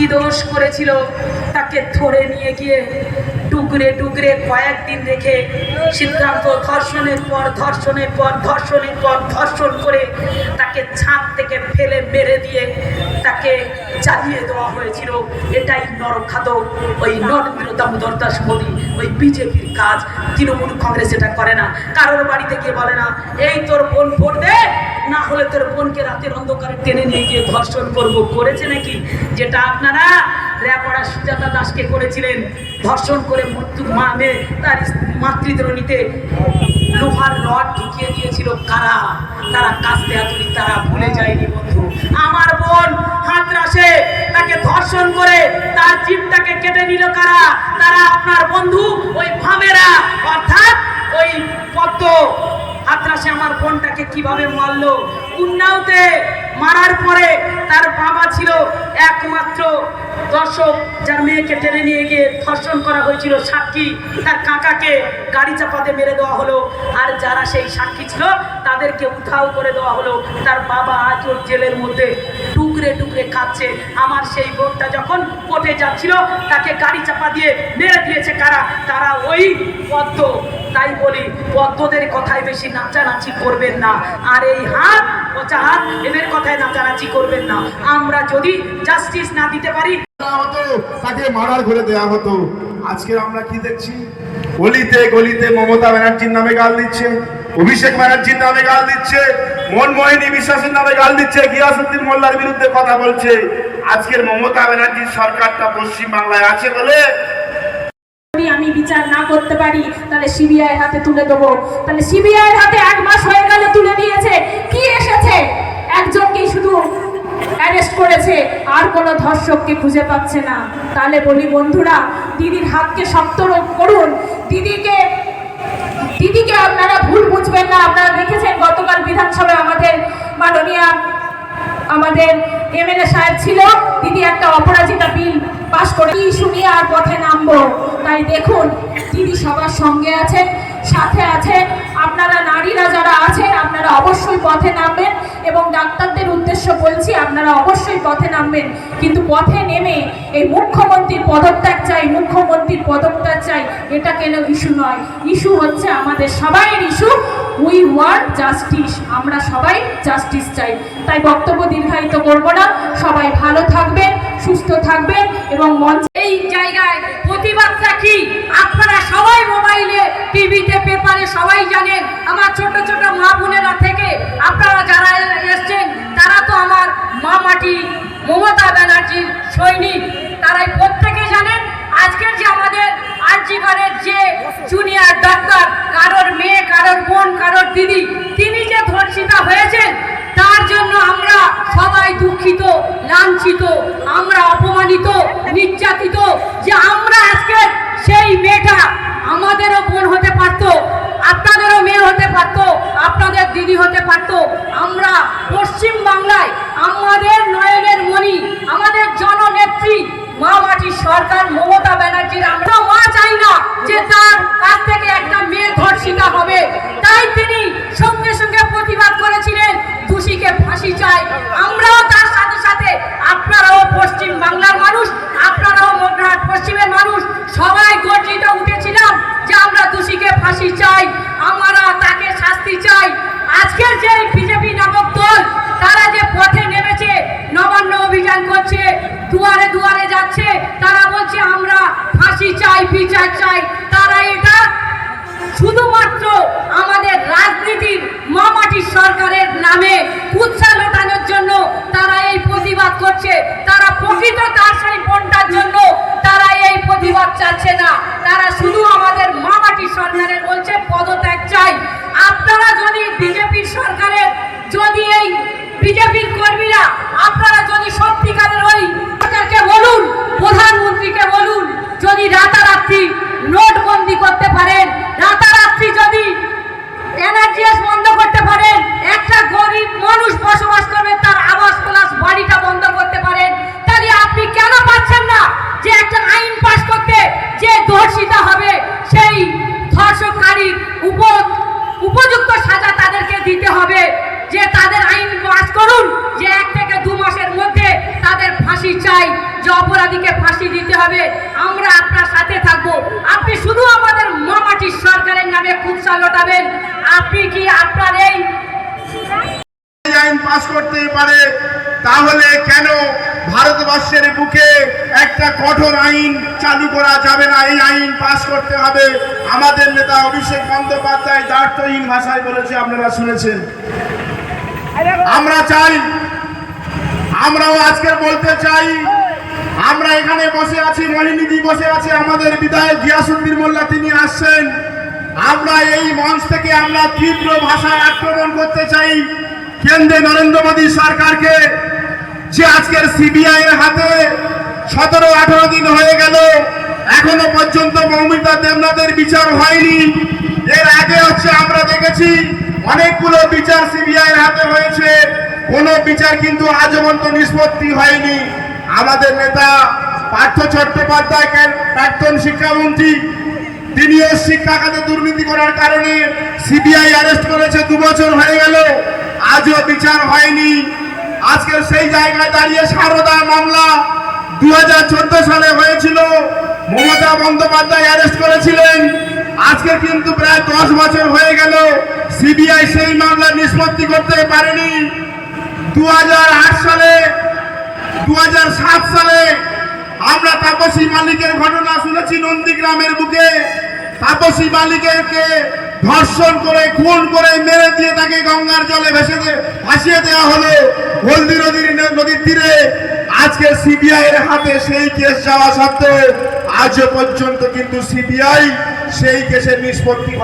কি দোষ করেছিল তাকে ধরে নিয়ে গিয়ে টুকরে টুকরে কয়েকদিন রেখে সিদ্ধান্ত ধর্ষণের পর ধর্ষণের পর ধর্ষণের পর, ধর্ষণ করে তাকে ছাদ থেকে ফেলে মেরে দিয়ে তাকে চালিয়ে দেওয়া হয়েছিল। এটাই নরখাতক ওই নরেন্দ্র দামোদর দাস মোদী ওই বিজেপির কাজ। তৃণমূল কংগ্রেস এটা করে না। কারোর বাড়িতে গিয়ে বলে না, এই তোর বোন দে, না হলে তোর বোনকে রাতের অন্ধকারে টেনে নিয়ে গিয়ে ধর্ষণ করব। করেছে নাকি? যেটা আপনারা র্যাপাড়া সুজাতা দাসকে করেছিলেন। ধর্ষণ করে মৃত্যু মানে তার মাতৃদ্রণীতে লোহার রড ঢুকিয়ে দিয়েছিল কারা? তারা কাস্তে আতুরি তারা ভুলে যায়নি বন্ধু। আমার বোন হাতরাসে তাকে ধর্ষণ করে তার জীবটাকে কেটে নিল কারা? তারা আপনার বন্ধু ওই ভামেরা অর্থাৎ ওই পদ্ম হাতরাসে আমার বোনটাকে কীভাবে মারলো? উন্নাওতে মারার পরে তার বাবা ছিল একমাত্র দর্শক, যার মেয়েকে টেনে নিয়ে গিয়ে ধর্ষণ করা হয়েছিল সাক্ষী। তার কাকাকে গাড়ি চাপাতে মেরে দেওয়া হলো। আর যারা সেই সাক্ষী ছিল, তাদেরকে উঠাও করে দেওয়া হলো। তার বাবা আজ জেলের মধ্যে টুকরে টুকরে খাচ্ছে। আমার সেই বোনটা যখন কোর্টে যাচ্ছিল, তাকে গাড়ি চাপা দিয়ে মেরে দিয়েছে কারা? তারা ওই পদ্ম। তাই বলি, পদ্মদের কথায় বেশি নাচানাচি করবেন না। আর এই হাত, পচা হাত, এদের কথায় নাচানাচি করবেন না। আমরা যদি জাস্টিস না দিতে পারি তাকে মার্ডার করে দেওয়া হতো। আজকে আমরা কি দেখছি? গলিতে গলিতে মমতা ব্যানার্জির নামে গাল দিচ্ছে, অভিষেক ব্যানার্জির নামে গাল দিচ্ছে মনমোহিনী বিশ্বাসের নামে গাল দিচ্ছে, গিয়াসুদ্দিন মোল্লার বিরুদ্ধে কথা বলছে। আজকের মমতা ব্যানার্জির সরকারটা পশ্চিম বাংলায় আছে বলে। আমি বিচার না করতে পারি, তাহলে সিবিআই হাতে তুলে দেবো। তাহলে সিবিআই হাতে এক মাস হয়ে গেল তুলে দিয়েছে। কি এসেছে? একজনকেই শুধু অ্যারেস্ট করেছে। আর কোনো ধর্ষককে খুঁজে পাচ্ছে না। তাহলে বলি বন্ধুরা, দিদির হাতকে শক্ত করুন। দিদিকে দিদিকে আপনারা ভুল বুঝবেন না। আপনারা দেখেছেন গতকাল ছিল। দিদি একটা অপরাজিতা বিল পাশ করে শুনিয়ে আর পথে নামবো। তাই দেখুন, দিদি সবার সঙ্গে আছে, সাথে আছে। আপনারা উদ্দেশ্য বলছি, আপনারা অবশ্যই পথে নামবেন। কিন্তু পথে নেমে এই মুখ্যমন্ত্রীর পদত্যাগ চাই, মুখ্যমন্ত্রীর পদত্যাগ চাই, এটা কেন ইস্যু নয়? ইস্যু হচ্ছে আমাদের সবাইয়ের ইস্যু, উই ওয়ান্ট জাস্টিস, আমরা সবাই জাস্টিস চাই। তাই বক্তব্য দীর্ঘায়িত করব না, সবাই ভালো থাকবেন, সুস্থ থাকবেন, এবং মঞ্চ এই জায়গায় প্রতিবাদটা কি আপনারা সবাই মোবাইলে টিভিতে পেপারে সবাই জানেন আমার ছোট ছোট মা বোনেরা থেকে আপনারা যারা এসছেন তারা তো আমার মা মাটি মমতা ব্যানার্জির সৈনিক, তারাই প্রত্যেকে জানেন আজকের যে আমাদের আর্জিগড়ের যে জুনিয়র ডাক্তার কারোর মেয়ে, কারোর বোন, কারোর দিদি, তিনি যে ধর্ষিতা হয়েছেন, তার জন্য আমরা সবাই দুঃখিত, লাঞ্ছিত, আমরা অপমানিত, নির্যাতিত যে আমরা আজকে সেই মেয়েটা আমাদেরও বোন হতে পারত, আপনাদেরও মেয়ে হতে পারত, আপনাদের দিদি হতে পারত। আমরা পশ্চিম বাংলায় আমাদের নয়নের মণি, আমাদের জননেত্রী মা মাটির সরকার মমতা ব্যানার্জির আমরা মা চাই না যে তার কাছ থেকে একটা মেয়ে ধর্ষিতা হবে, তাই তিনি সঙ্গে সঙ্গে প্রতিবাদ করেছিলেন, দোষীকে ফাঁসি চাই আমরাও তার সাথে সাথে, আপনারাও পশ্চিম বাংলার মানুষ, আপনারাও মগরাহাট পশ্চিমের মানুষ, সবাই গর্জিত উঠেছিলাম যে আমরা দোষীকে ফাঁসি চাই, আমরা তাকে শাস্তি চাই। আজকের যে বিজেপি নামক দল, তারা যে পথে নেমেছে, নবান্ন অভিযান করছে, দুয়ারে দুয়ারে যাচ্ছে, তারা বলছে, আমরা ফাঁসি চাই, বিচার চাই তারা এটা শুধুমাত্র আমাদের রাজনীতির মামাটি সরকারের নামে উৎসাহ লোটানোর জন্য তারা এই প্রতিবাদ করছে। তারা প্রকৃত তার সেই বোনটার জন্য তারা এই প্রতিবাদ চাচ্ছে না। তারা শুধু আমাদের মামাটি সরকারের বলছে, পদত্যাগ চাই। আপনারা যদি বিজেপির সরকারের যদি এই বিজেপির কর্মীরা আপনারা যদি সত্যিকারের ওই সরকারকে বলুন প্রধানমন্ত্রীকে বলুন যদি রাতারাত্রি নোটবন্দি করতে পারেন রাতারাত্রি যদি এনার্জিএস বন্ধ করতে পারেন একটা গরিব মানুষ বসবাস করবে তার আবাস প্লাস বাড়িটা বন্ধ করতে পারেন তাহলে আপনি কেন পাচ্ছেন না যে একটা আইন পাস করতে যে ধর্ষিতা হবে সেই ধর্ষকারীর উপ উপযুক্ত সাজা তাদেরকে দিতে হবে যে তাদের আইন পাস করুন, যে এক থেকে দু মাসের মধ্যে তাদের ফাঁসি চাই, যে অপরাধীকে ফাঁসি দিতে হবে। আমরা আপনার সাথে থাকব। আপনি শুধু আমাদের মামাটির সরকারের নামে কুৎসা লটাবেন। আপনি কি আপনার এই পাশ করতে পারে, তাহলে কেন ভারতবর্ষের বুকে একটা কঠোর আইন চালু করা যাবে না? এই আইন পাশ করতে হবে। আমাদের নেতা অভিষেক বন্দ্যোপাধ্যায় দার্থহীন ভাষায় বলেছে, আপনারা শুনেছেন। আমরা চাই, আমরাও আজকে বলতে চাই, আমরা এখানে বসে আছি মোহিনীদি বসে আছে, আমাদের বিধায়ক গিয়াসুদ্দিন মোল্লা, তিনি আসছেন। আমরা এই মঞ্চ থেকে আমরা তীব্র ভাষায় আক্রমণ করতে চাই। কেন্দ্রে নরেন্দ্র মোদী সরকারকে যে আজকের সিবিআই এর হাতে সতেরো, আঠারো দিন হয়ে গেল, এখনও পর্যন্ত মৌমিতা দেবনাথের বিচার হয়নি। এর আগে হচ্ছে আমরা দেখেছি অনেকগুলো বিচার সিবিআই হাতে হয়েছে, কোনো বিচার কিন্তু আজ পর্যন্ত নিষ্পত্তি হয়নি। আমাদের নেতা পার্থ চট্টোপাধ্যায় প্রাক্তন শিক্ষামন্ত্রী তিনিও শিক্ষা খাতে দুর্নীতি করার কারণে সিবিআই অ্যারেস্ট করেছে, দু বছর হয়ে গেল। আজও বিচার হয়নি। আজকের সেই জায়গায় দাঁড়িয়ে সারদা মামলা দু হাজার চোদ্দ সালে হয়েছিল। মমতা বন্দ্যোপাধ্যায় অ্যারেস্ট করেছিলেন। আজকে কিন্তু প্রায় দশ বছর হয়ে গেল। সিবিআই সেই মামলা নিষ্পত্তি করতে পারেনি। দু হাজার আট সালে দু হাজার সাত সালে আমরা তাপসী মালিকের ঘটনা শুনেছি নন্দীগ্রামের বুকে। তাপসী মালিকেরকে ধর্ষণ করে, খুন করে, মেরে দিয়ে তাকে গঙ্গার জলে ভেসে ভাসিয়ে দেওয়া হলো হলদি নদীর নদীর তীরে। আজকে সিবিআই এর হাতে সেই কেস যাওয়া সত্ত্বেও আজ পর্যন্ত কিন্তু সিবিআই সেই কেসের নিষ্পত্তি